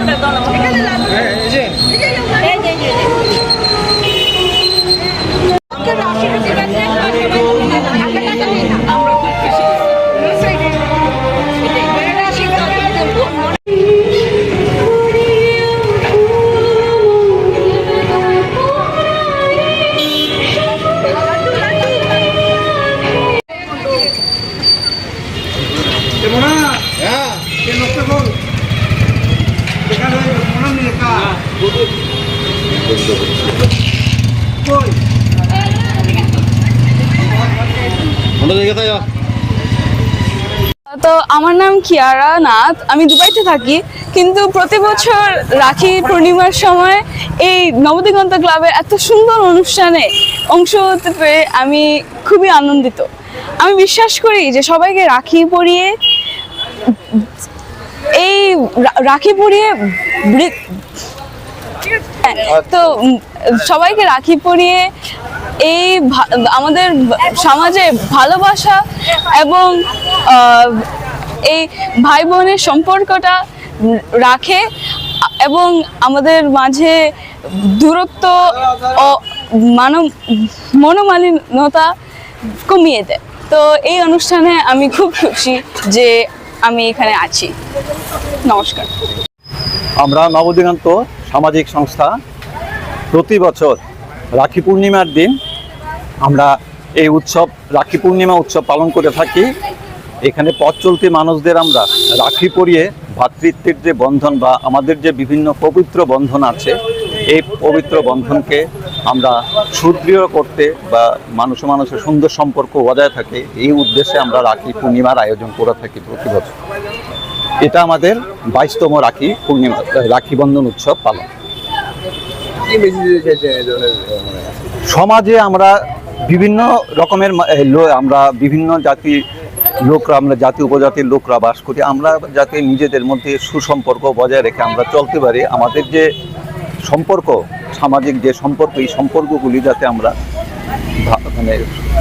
লাড্ডুটা দাও না আমাকে। এই যে, এই যে, এই যে। আমরা তো আমার নাম কিয়ারা নাথ। আমি দুবাইতে থাকি, কিন্তু প্রতি বছর রাখি পূর্ণিমার সময় এই নবদিগন্ত ক্লাবের এত সুন্দর অনুষ্ঠানে অংশ হতে পেরে আমি খুবই আনন্দিত। আমি বিশ্বাস করি যে সবাইকে রাখি পরিয়ে, এই রাখি পরিয়ে বৃ- তো সবাইকে রাখি পরিয়ে এই আমাদের সমাজে ভালোবাসা এবং এই ভাই বোনের সম্পর্কটা রাখে এবং আমাদের মাঝে দূরত্ব ও মানব মনোমালিনতা কমিয়ে দেয়। তো এই অনুষ্ঠানে আমি খুব খুশি যে আমি এখানে আছি। নমস্কার। আমরা নবদিগন্ত সামাজিক সংস্থা প্রতি বছর রাখি পূর্ণিমার দিন আমরা এই উৎসব রাখি পূর্ণিমা উৎসব পালন করে থাকি। এখানে পথ চলতি মানুষদের আমরা রাখি পরিয়ে ভ্রাতৃত্বের যে বন্ধন বা আমাদের যে বিভিন্ন পবিত্র বন্ধন আছে এই পবিত্র বন্ধনকে আমরা সুদৃঢ় করতে বা মানুষ মানুষের সুন্দর সম্পর্ক বজায় থাকে এই উদ্দেশ্যে আমরা রাখি পূর্ণিমার আয়োজন করে থাকি প্রতি বছর। এটা আমাদের বাইশতম রাখি পূর্ণিমা রাখি বন্ধন উৎসব পালন। মানে, সমাজে আমরা বিভিন্ন রকমের আমরা বিভিন্ন জাতি লোকরা, আমরা জাতি উপজাতির লোকরা বাস করি। আমরা যাতে নিজেদের মধ্যে সুসম্পর্ক বজায় রেখে আমরা চলতে পারি। আমাদের যে সম্পর্ক, সামাজিক যে সম্পর্ক, এই সম্পর্কগুলি যাতে আমরা মানে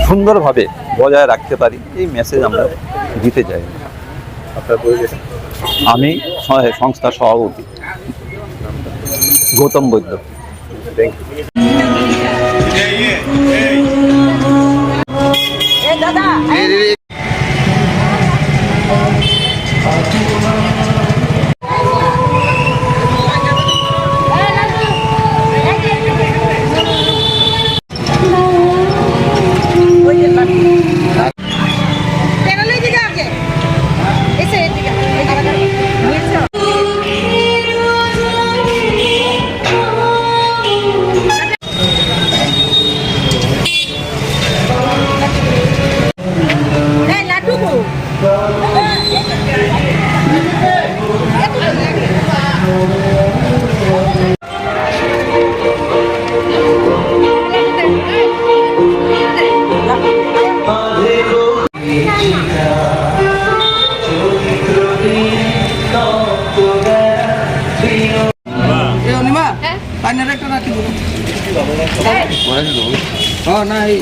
সুন্দরভাবে বজায় রাখতে পারি, এই মেসেজ আমরা দিতে চাই। আমি সংস্থার সভাপতি। গৌতম বৈদ্য। ধারে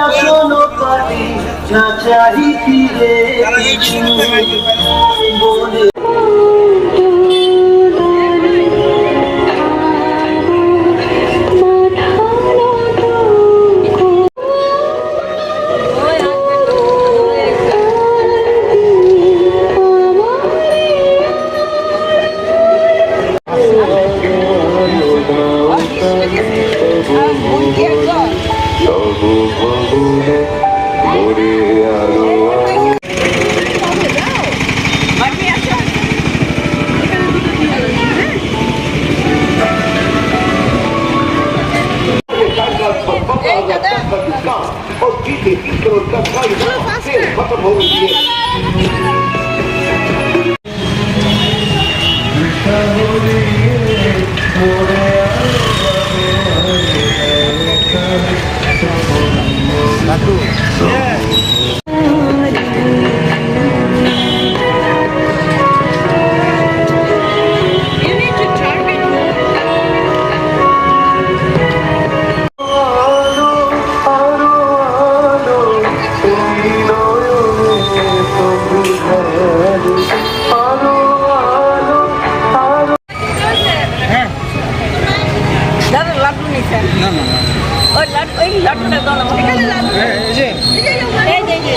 আসনো পাটি না চাহিতি রে কিছু বলে खत्म हो गई है এই যে,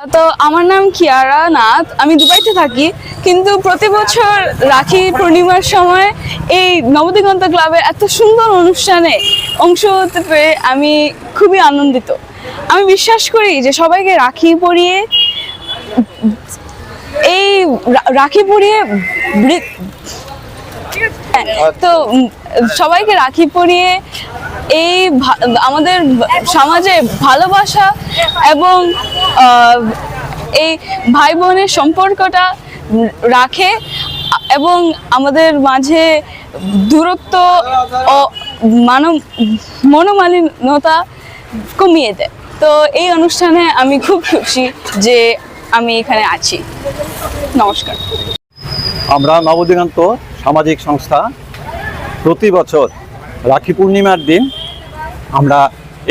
তো আমার নাম কিয়ারা নাথ। আমি দুবাইতে থাকি, কিন্তু প্রতি বছর রাখি পূর্ণিমার সময় এই নবদিগন্ত ক্লাবের এত সুন্দর অনুষ্ঠানে অংশ হতে পেরে আমি খুবই আনন্দিত। আমি বিশ্বাস করি যে সবাইকে রাখি পরিয়ে, এই রাখি পরিয়ে বৃ- তো সবাইকে রাখি পরিয়ে এই আমাদের সমাজে ভালোবাসা এবং এই ভাই বোনের সম্পর্কটা রাখে এবং আমাদের মাঝে দূরত্ব ও মানব, মনোমালিন্যতা কমিয়ে দেয়। তো এই অনুষ্ঠানে আমি খুব খুশি যে আমি এখানে আছি। নমস্কার। আমরা নবদিগন্ত সামাজিক সংস্থা প্রতি বছর রাখি পূর্ণিমার দিন আমরা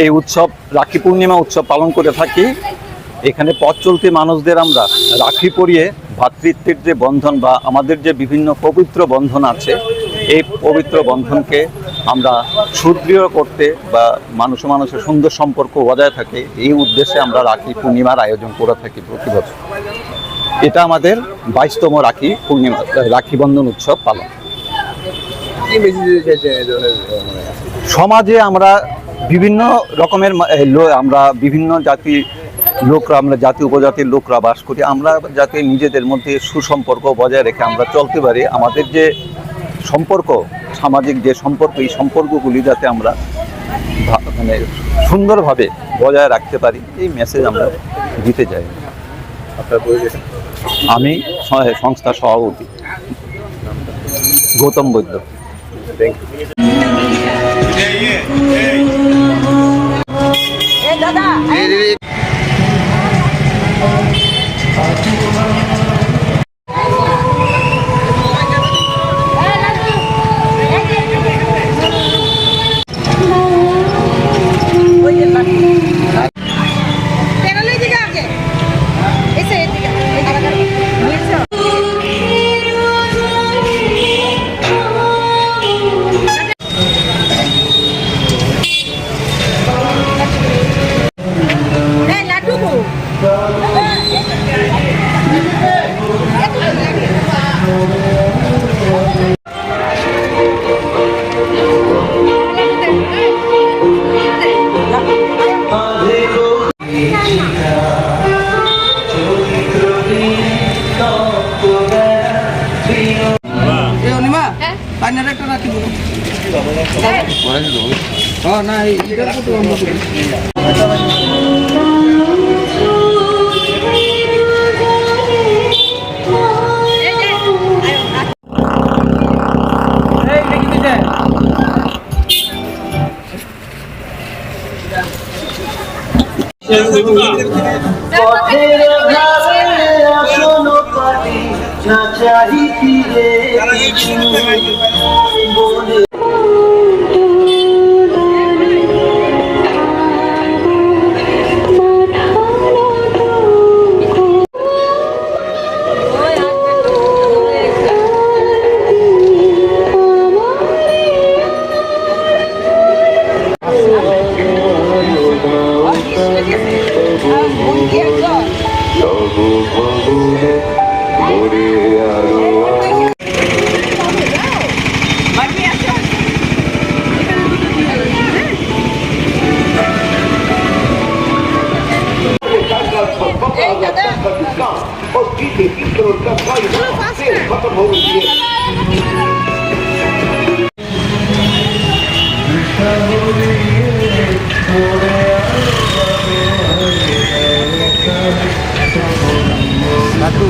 এই উৎসব রাখি পূর্ণিমা উৎসব পালন করে থাকি। এখানে পথ চলতি মানুষদের আমরা রাখি পরিয়ে ভাতৃত্বের যে বন্ধন বা আমাদের যে বিভিন্ন পবিত্র বন্ধন আছে এই পবিত্র বন্ধনকে আমরা সুদৃঢ় করতে বা মানুষ মানুষের সুন্দর সম্পর্ক বজায় থাকে এই উদ্দেশ্যে আমরা রাখি পূর্ণিমার আয়োজন করে থাকি প্রতি বছর। এটা আমাদের বাইশতম রাখি পূর্ণিমা রাখি বন্ধন উৎসব পালন। মানে? সমাজে আমরা বিভিন্ন রকমের আমরা বিভিন্ন জাতি লোকরা আমরা জাতি উপজাতির লোকরা বাস করি। আমরা যাতে নিজেদের মধ্যে সুসম্পর্ক বজায় রেখে আমরা চলতে পারি। আমাদের যে সম্পর্ক সামাজিক যে সম্পর্ক এই সম্পর্কগুলি যাতে আমরা মানে সুন্দরভাবে বজায় রাখতে পারি এই মেসেজ আমরা দিতে চাই। আমি সংস্থার সভাপতি। গৌতম বৈদ্য। 老大儿子 পথের ধারে আসন পাতি যা চাহি ফিরে কিছু বলে দাদু